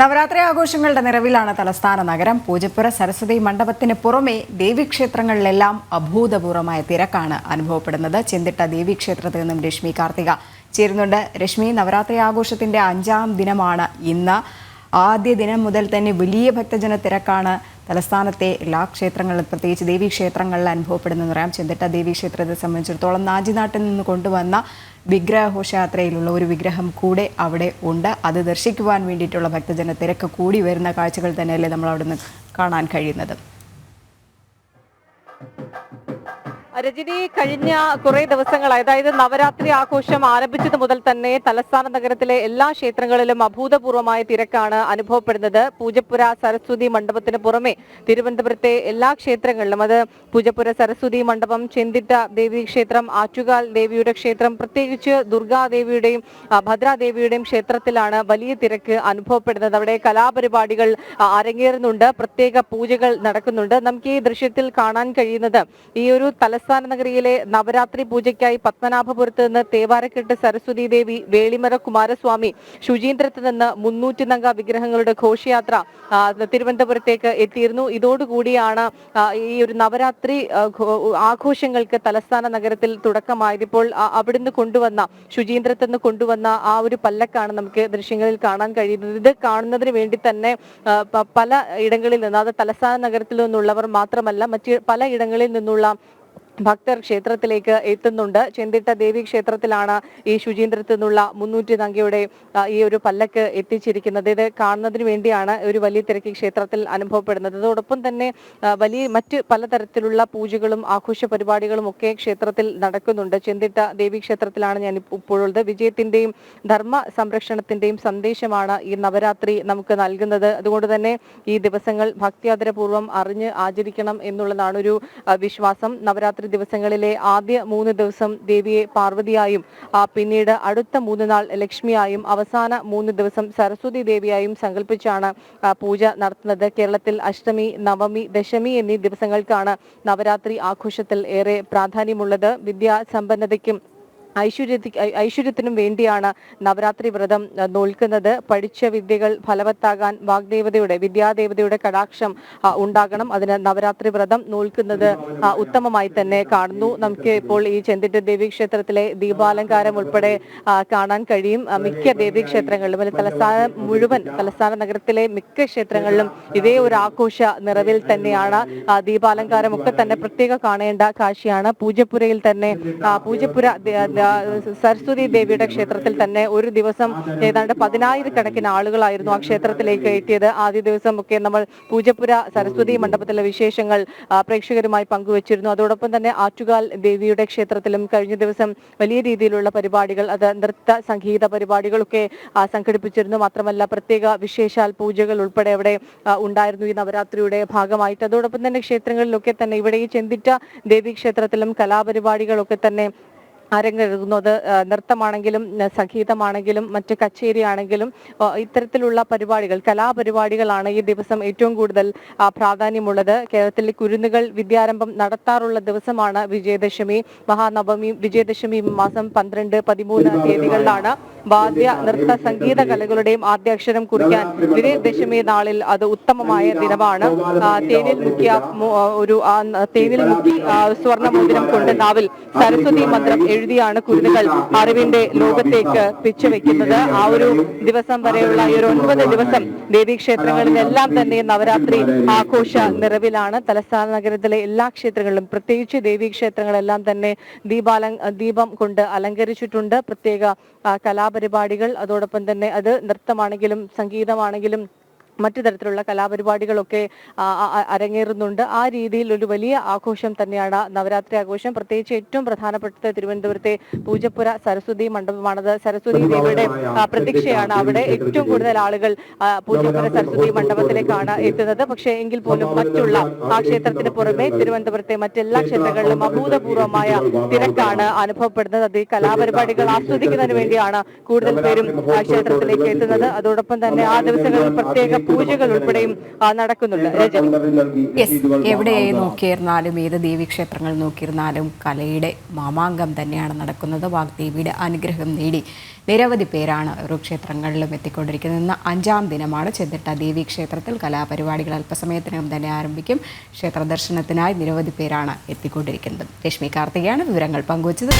നവരാത്രി ആഘോഷങ്ങളുടെ നിറവിലാണ് തലസ്ഥാന നഗരം. പൂജപ്പുര സരസ്വതി മണ്ഡപത്തിന് പുറമെ ദേവീക്ഷേത്രങ്ങളിലെല്ലാം അഭൂതപൂർവമായ തിരക്കാണ് അനുഭവപ്പെടുന്നത്. ചെന്തിട്ട ദേവീക്ഷേത്രത്തിൽ നിന്നും രശ്മി കാർത്തിക ചേരുന്നുണ്ട്. രശ്മി നവരാത്രി ആഘോഷത്തിന്റെ അഞ്ചാം ദിനമാണ് ഇന്ന്. ആദ്യ ദിനം മുതൽ തന്നെ വലിയ ഭക്തജന തിരക്കാണ് തലസ്ഥാനത്തെ എല്ലാ ക്ഷേത്രങ്ങളിലും പ്രത്യേകിച്ച് ദേവീക്ഷേത്രങ്ങളിൽ അനുഭവപ്പെടുന്നതെന്ന് പറയാം ചെന്തിട്ട ദേവീക്ഷേത്രത്തെ സംബന്ധിച്ചിടത്തോളം നാജിനാട്ടിൽ നിന്ന് കൊണ്ടുവന്ന വിഗ്രഹഘോഷയാത്രയിലുള്ള ഒരു വിഗ്രഹം കൂടെ അവിടെ ഉണ്ട്. അത് ദർശിക്കുവാൻ വേണ്ടിയിട്ടുള്ള ഭക്തജന തിരക്ക് കൂടി വരുന്ന കാഴ്ചകൾ തന്നെയല്ലേ നമ്മൾ അവിടെ നിന്ന് കാണാൻ കഴിയുന്നത്. രജനി കഴിഞ്ഞ കുറെ ദിവസങ്ങളായി അതായത് നവരാത്രി ആഘോഷം ആരംഭിച്ചത് മുതൽ തന്നെ തലസ്ഥാന നഗരത്തിലെ എല്ലാ ക്ഷേത്രങ്ങളിലും അഭൂതപൂർവമായ തിരക്കാണ് അനുഭവപ്പെടുന്നത്. പൂജപ്പുര സരസ്വതി മണ്ഡപത്തിന് പുറമെ തിരുവനന്തപുരത്തെ എല്ലാ ക്ഷേത്രങ്ങളിലും അത് പൂജപ്പുര സരസ്വതി മണ്ഡപം ചെന്തിട്ട ദേവി ക്ഷേത്രം ആറ്റുകാൽ ദേവിയുടെ ക്ഷേത്രം പ്രത്യേകിച്ച് ദുർഗാദേവിയുടെയും ഭദ്രാദേവിയുടെയും ക്ഷേത്രത്തിലാണ് വലിയ തിരക്ക് അനുഭവപ്പെടുന്നത്. അവിടെ കലാപരിപാടികൾ അരങ്ങേറുന്നുണ്ട് പ്രത്യേക പൂജകൾ നടക്കുന്നുണ്ട്. നമുക്ക് ഈ ദൃശ്യത്തിൽ കാണാൻ കഴിയുന്നത് ഈ ഒരു തലസ്ഥാന നഗരിയിലെ നവരാത്രി പൂജയ്ക്കായി പത്മനാഭപുരത്ത് നിന്ന് തേവാരക്കെട്ട് സരസ്വതി ദേവി വേളിമര കുമാരസ്വാമി ശുചീന്ദ്രത്ത് നിന്ന് മുന്നൂറ്റി നങ്ക വിഗ്രഹങ്ങളുടെ ഘോഷയാത്ര തിരുവനന്തപുരത്തേക്ക് എത്തിയിരുന്നു. ഇതോടുകൂടിയാണ് ഈ ഒരു നവരാത്രി ആഘോഷങ്ങൾക്ക് തലസ്ഥാന നഗരത്തിൽ തുടക്കമായത്. ഇപ്പോൾ അവിടുന്ന് കൊണ്ടുവന്ന ശുചീന്ദ്രത്ത് നിന്ന് കൊണ്ടുവന്ന ആ ഒരു പല്ലക്കാണ് നമുക്ക് ദൃശ്യങ്ങളിൽ കാണാൻ കഴിയുന്നത്. ഇത് കാണുന്നതിന് വേണ്ടി തന്നെ പല ഇടങ്ങളിൽ നിന്ന് അത് തലസ്ഥാന നഗരത്തിൽ നിന്നുള്ളവർ മാത്രമല്ല മറ്റ് പല ഇടങ്ങളിൽ നിന്നുള്ള ഭക്തർ ക്ഷേത്രത്തിലേക്ക് എത്തുന്നുണ്ട്. ചെന്തിട്ട ദേവി ക്ഷേത്രത്തിലാണ് ഈ ശുചീന്ദ്രത്തിൽ നിന്നുള്ള മുന്നൂറ്റി നങ്കയുടെ ഈ ഒരു പല്ലക്ക് എത്തിച്ചിരിക്കുന്നത്. ഇത് കാണുന്നതിന് വേണ്ടിയാണ് ഒരു വലിയ തിരക്ക് ക്ഷേത്രത്തിൽ അനുഭവപ്പെടുന്നത്. അതോടൊപ്പം തന്നെ വലിയ മറ്റ് പലതരത്തിലുള്ള പൂജകളും ആഘോഷ പരിപാടികളും ഒക്കെ ക്ഷേത്രത്തിൽ നടക്കുന്നുണ്ട്. ചെന്തിട്ട ദേവി ക്ഷേത്രത്തിലാണ് ഞാൻ ഇപ്പ- ഇപ്പോഴുള്ളത്. വിജയത്തിന്റെയും ധർമ്മ സംരക്ഷണത്തിന്റെയും സന്ദേശമാണ് ഈ നവരാത്രി നമുക്ക് നൽകുന്നത്. അതുകൊണ്ട് തന്നെ ഈ ദിവസങ്ങൾ ഭക്തിയാദരപൂർവം അറിഞ്ഞ് ആചരിക്കണം എന്നുള്ളതാണ് ഒരു വിശ്വാസം. നവരാത്രി ദിവസങ്ങളിലെ ആദ്യ മൂന്ന് ദിവസം ദേവിയെ പാർവതിയായും പിന്നീട് അടുത്ത മൂന്ന് നാൾ ലക്ഷ്മിയായും അവസാന മൂന്ന് ദിവസം സരസ്വതി ദേവിയായും സങ്കല്പിച്ചാണ് പൂജ നടത്തുന്നത്. കേരളത്തിൽ അഷ്ടമി നവമി ദശമി എന്നീ ദിവസങ്ങൾക്കാണ് നവരാത്രി ആഘോഷത്തിൽ ഏറെ പ്രാധാന്യമുള്ളത്. വിദ്യാസമ്പന്നതയ്ക്കും ഐശ്വര്യത്തി ഐശ്വര്യത്തിനും വേണ്ടിയാണ് നവരാത്രി വ്രതം നോൽക്കുന്നത്. പഠിച്ച വിദ്യകൾ ഫലവത്താകാൻ വാഗ്ദേവതയുടെ വിദ്യാദേവതയുടെ കടാക്ഷം ഉണ്ടാകണം. അതിന് നവരാത്രി വ്രതം നോൽക്കുന്നത് ഉത്തമമായി തന്നെ കാണുന്നു. നമുക്ക് ഇപ്പോൾ ഈ ചെന്തിട്ട് ദേവി ക്ഷേത്രത്തിലെ ദീപാലങ്കാരം ഉൾപ്പെടെ കാണാൻ കഴിയും. മിക്ക ദേവി ക്ഷേത്രങ്ങളിലും അല്ലെങ്കിൽ തലസ്ഥാന മുഴുവൻ തലസ്ഥാന നഗരത്തിലെ മിക്ക ക്ഷേത്രങ്ങളിലും ഇതേ ഒരു ആഘോഷ നിറവിൽ തന്നെയാണ്. ദീപാലങ്കാരം ഒക്കെ തന്നെ പ്രത്യേക കാണേണ്ട കാശിയാണ് പൂജപ്പുരയിൽ തന്നെ പൂജപ്പുര സരസ്വതി ദേവിയുടെ ക്ഷേത്രത്തിൽ തന്നെ ഒരു ദിവസം ഏതാണ്ട് പതിനായിരക്കണക്കിന് ആളുകളായിരുന്നു ആ ക്ഷേത്രത്തിലേക്ക് എത്തിയത്. ആദ്യ ദിവസം ഒക്കെ നമ്മൾ പൂജപ്പുര സരസ്വതി മണ്ഡപത്തിലെ വിശേഷങ്ങൾ പ്രേക്ഷകരുമായി പങ്കുവച്ചിരുന്നു. അതോടൊപ്പം തന്നെ ആറ്റുകാൽ ദേവിയുടെ ക്ഷേത്രത്തിലും കഴിഞ്ഞ ദിവസം വലിയ രീതിയിലുള്ള പരിപാടികൾ അത് നൃത്ത സംഗീത പരിപാടികളൊക്കെ സംഘടിപ്പിച്ചിരുന്നു. മാത്രമല്ല പ്രത്യേക വിശേഷാൽ പൂജകൾ ഉൾപ്പെടെ അവിടെ ഉണ്ടായിരുന്നു ഈ നവരാത്രിയുടെ ഭാഗമായിട്ട്. അതോടൊപ്പം തന്നെ ക്ഷേത്രങ്ങളിലൊക്കെ തന്നെ ഇവിടെ ഈ ചെന്തിറ്റ ദേവി ക്ഷേത്രത്തിലും കലാപരിപാടികളൊക്കെ തന്നെ അരങ്ങെഴുതുന്നത് ആ, നൃത്തമാണെങ്കിലും സംഗീതമാണെങ്കിലും മറ്റ് കച്ചേരി ആണെങ്കിലും ഇത്തരത്തിലുള്ള പരിപാടികൾ കലാപരിപാടികളാണ് ഈ ദിവസം ഏറ്റവും കൂടുതൽ പ്രാധാന്യമുള്ളത്. കേരളത്തിലെ കുരുന്നുകൾ വിദ്യാരംഭം നടത്താറുള്ള ദിവസമാണ് വിജയദശമി മഹാനവമി വിജയദശമി മാസം പന്ത്രണ്ട് പതിമൂന്ന് തീയതികളിലാണ് വാദ്യ നൃത്ത സംഗീത കലകളുടെയും ആദ്യാക്ഷരം കുറിക്കാൻ വിജയദശമി നാളിൽ അത് ഉത്തമമായ ദിനമാണ്. തേനിൽ മുക്കിയ ഒരു തേനിൽ മുക്കി സ്വർണമോതിരം കൊണ്ട് നാവിൽ സരസ്വതി മന്ത്രം എഴുതിയാണ് കുരുന്നുകൾ അറിവിന്റെ ലോകത്തേക്ക് പിച്ചുവെക്കുന്നത് ആ ഒരു ദിവസം വരെയുള്ള ഈ ഒരു ഒൻപത് ദിവസം ദേവീക്ഷേത്രങ്ങളിലെല്ലാം തന്നെ നവരാത്രി ആഘോഷ നിറവിലാണ്. തലസ്ഥാന നഗരത്തിലെ എല്ലാ ക്ഷേത്രങ്ങളിലും പ്രത്യേകിച്ച് ദേവീക്ഷേത്രങ്ങളെല്ലാം തന്നെ ദീപാല ദീപം കൊണ്ട് അലങ്കരിച്ചിട്ടുണ്ട്. പ്രത്യേക കലാപരിപാടികൾ. അതോടൊപ്പം തന്നെ അത് നൃത്തമാണെങ്കിലും സംഗീതമാണെങ്കിലും മറ്റു തരത്തിലുള്ള കലാപരിപാടികളൊക്കെ അരങ്ങേറുന്നുണ്ട്. ആ രീതിയിൽ ഒരു വലിയ ആഘോഷം തന്നെയാണ് നവരാത്രി ആഘോഷം. പ്രത്യേകിച്ച് ഏറ്റവും പ്രധാനപ്പെട്ടത് തിരുവനന്തപുരത്തെ പൂജപ്പുര സരസ്വതി മണ്ഡപമാണത്. സരസ്വതി ദേവിയുടെ പ്രതീക്ഷയാണ് അവിടെ ഏറ്റവും കൂടുതൽ ആളുകൾ പൂജപ്പുര സരസ്വതി മണ്ഡപത്തിലേക്കാണ് എത്തുന്നത്. പക്ഷേ എങ്കിൽ പോലും മറ്റുള്ള ആ ക്ഷേത്രത്തിന് പുറമെ തിരുവനന്തപുരത്തെ മറ്റെല്ലാ ക്ഷേത്രങ്ങളിലും അഭൂതപൂർവമായ തിരക്കാണ് അനുഭവപ്പെടുന്നത്. അത് ഈ കലാപരിപാടികൾ ആസ്വദിക്കുന്നതിന് വേണ്ടിയാണ് കൂടുതൽ പേരും ക്ഷേത്രത്തിലേക്ക് എത്തുന്നത്. അതോടൊപ്പം തന്നെ ആ ദിവസങ്ങളിൽ പ്രത്യേക പൂജകൾ ഉൾപ്പെടെയും നടക്കുന്നുണ്ട്. എവിടെ നോക്കിയിരുന്നാലും ഏത് ദേവീക്ഷേത്രങ്ങൾ നോക്കിയിരുന്നാലും കലയുടെ മാമാങ്കം തന്നെയാണ് നടക്കുന്നത്. വാഗ്ദേവിയുടെ അനുഗ്രഹം നേടി നിരവധി പേരാണ് ഓരോ ക്ഷേത്രങ്ങളിലും എത്തിക്കൊണ്ടിരിക്കുന്നത്. ഇന്ന് അഞ്ചാം ദിനമാണ്. ചെന്നിട്ട ദേവീക്ഷേത്രത്തിൽ കലാപരിപാടികൾ അല്പസമയത്തിനകം തന്നെ ആരംഭിക്കും. ക്ഷേത്ര ദർശനത്തിനായി നിരവധി പേരാണ് എത്തിക്കൊണ്ടിരിക്കുന്നത്. രശ്മി കാർത്തികയാണ് വിവരങ്ങൾ പങ്കുവച്ചത്.